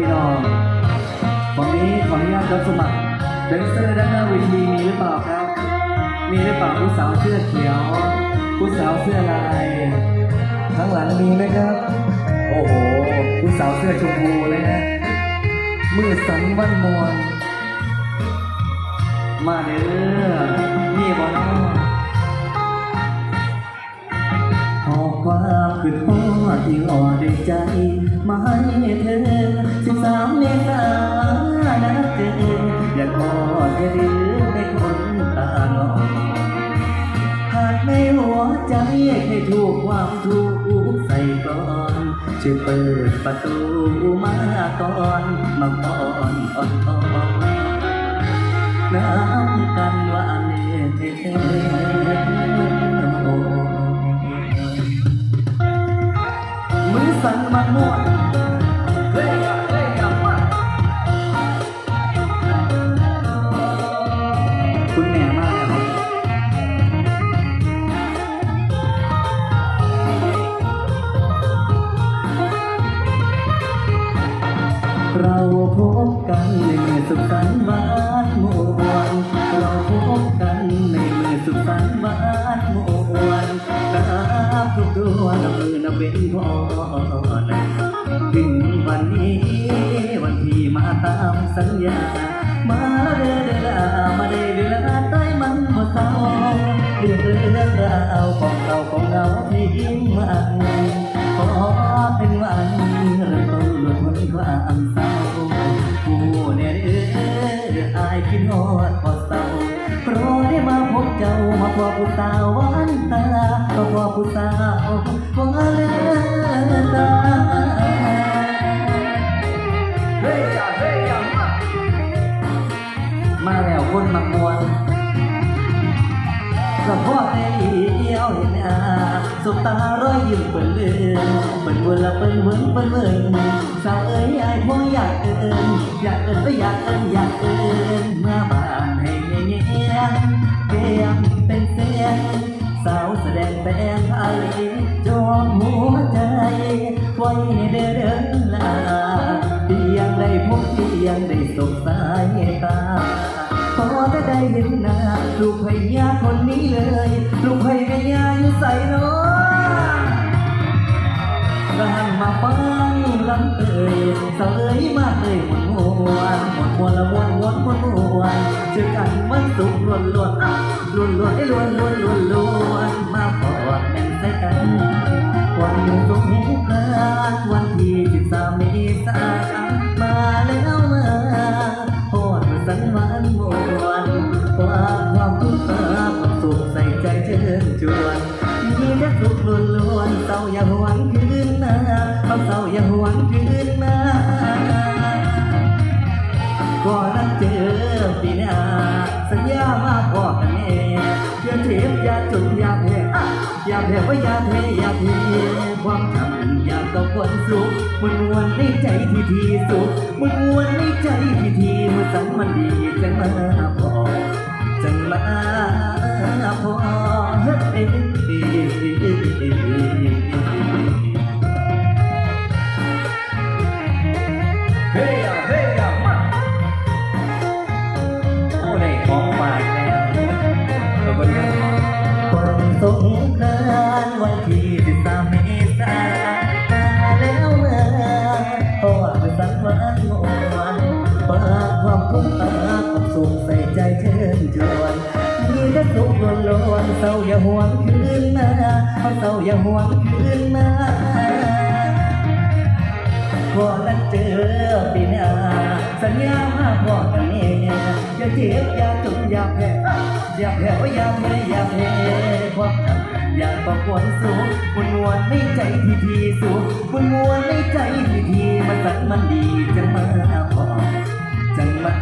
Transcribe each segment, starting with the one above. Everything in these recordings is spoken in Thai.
พี่น้องวันนี้ขออนุญาตรับสมัครแดนเซอร์ด้านหน้าเวทีมีหรือเปล่าครับ มีหรือเปล่าผู้สาวเสื้อเขียว ผู้สาวเสื้อลาย ข้างหลังมีไหมครับ โอ้โห ผู้สาวเสื้อชมพูนะฮะมือสันวันมวลมาเด้อนี่บอน้อหอบความคือทอที่อ่อดใจ มาให้เธอ สิบสามเมษานัดเจออยากกอดอย่าดื้อในคนตาหลอกหากในหัวใจให้ถูกความทุกข์ใส่ก่อนช่วยเปิดประตูมาก่อนมาก่อนอ่อนอ่อนน้ำกันว่าเนมือสั่นมันม่วน เราพบกันในเมื่อสุขสันต์วันมวนเราพบกันในเมื่อสุขสันต์วันมวนรับทุกดวงมือนับเป็นพรถึงวันนี้ วันที่มาตามสัญญา มาเด้อเด้อลามาได้เวลาใต้มันบ่เศร้าเรื่องเรื่องราวของเราของเรา ผู้สาวหวานตามาพอผู้สาวหวานตาเฮ้ยจ้าเฮ้ยจ้ามามาแล้วคนมักมวนก็พอได้เดียวเห็นอาสบตาร้อยยิ้มเปิ่นเลือนเปิ่นวนละเปิ่นเวิ้งเปิ่นเวิ้งสาวเอ้ยอายพออยากเอินอยากเอินก็อยากเอินอยากเอินเมื่อบ้านให้ เงี้ยงเกียมเป็นเสียงสาวแสดงแปลงไทยจอมหัวใจไว้ในเด้อเดินลาเพียงได้พบเพียงได้สบสายตาพอจะได้เห็นหน้าลูกพญาคนนี้เลย ลูกพญาอยู่ใส่น้อ ลำเอ่ยเสยมาเอ่ยหมดมวนหมดมวนละมวนมวนมวนมวนเจอกันมันสุขล้วนล้วนอะล้วนล้วนไอ้ล้วนล้วนล้วนล้วนมาพอดแม่นใส่กัน วันสงกรานต์วันที่สิบสามเมษามาแล้วมาโหดมาสันหวานมวนความความทุกข์ความสุขใส่ใจเชิญชวนมีแต่สุขล้วนล้วนเศร้าอย่าหวนคืนมาเอย่าหวนคืนมาก่อนนั้นเจอปีหน้าสัญญามาบอกกันเองอย่าเทปอย่าจุดอย่าแพ้อะอย่าแพ้ว่าอย่าเทอย่าเทความทำอย่าต้องควรสุขมันวนในใจที่ที่สุดมันวนในใจที่ที่มันสังมันดีจังมาพอจังมาพอเฮ้ย มีแต่สุขล้วนล้วนเศร้าอย่าห่วนคืนมาเอาเศร้าอย่าห่วนคืนมาพอนั้นเจอปีหน้าสัญญามาพอกันเองอย่าเจ็บอย่าจุกอย่าแพ้อย่าแพ้อย่าแพ้อย่าแพ้ความอย่าประกวนสูงมันมวนในใจที่ทีสูงมันมวนในใจที่ทีมันสักมันดีจังมาพอจังมา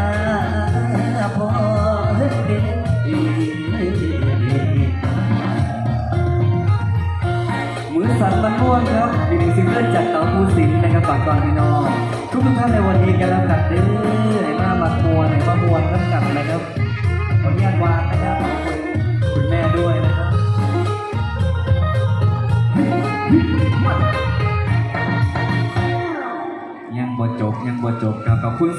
ม่วงครับอีกหนึ่งซิงเกิลจากเต๋าภูสินทร์นะครับฝากก่อนพี่น้องทุกทุกท่านในวันนี้กันแล้วกันเด้อไหนมาหมักมวนไหนมามวนกันกันนะครับขออนุญาตวางนะครับขอบคุณคุณแม่ด้วยนะครับยังบ่จบยังบ่จบครับขอบคุณ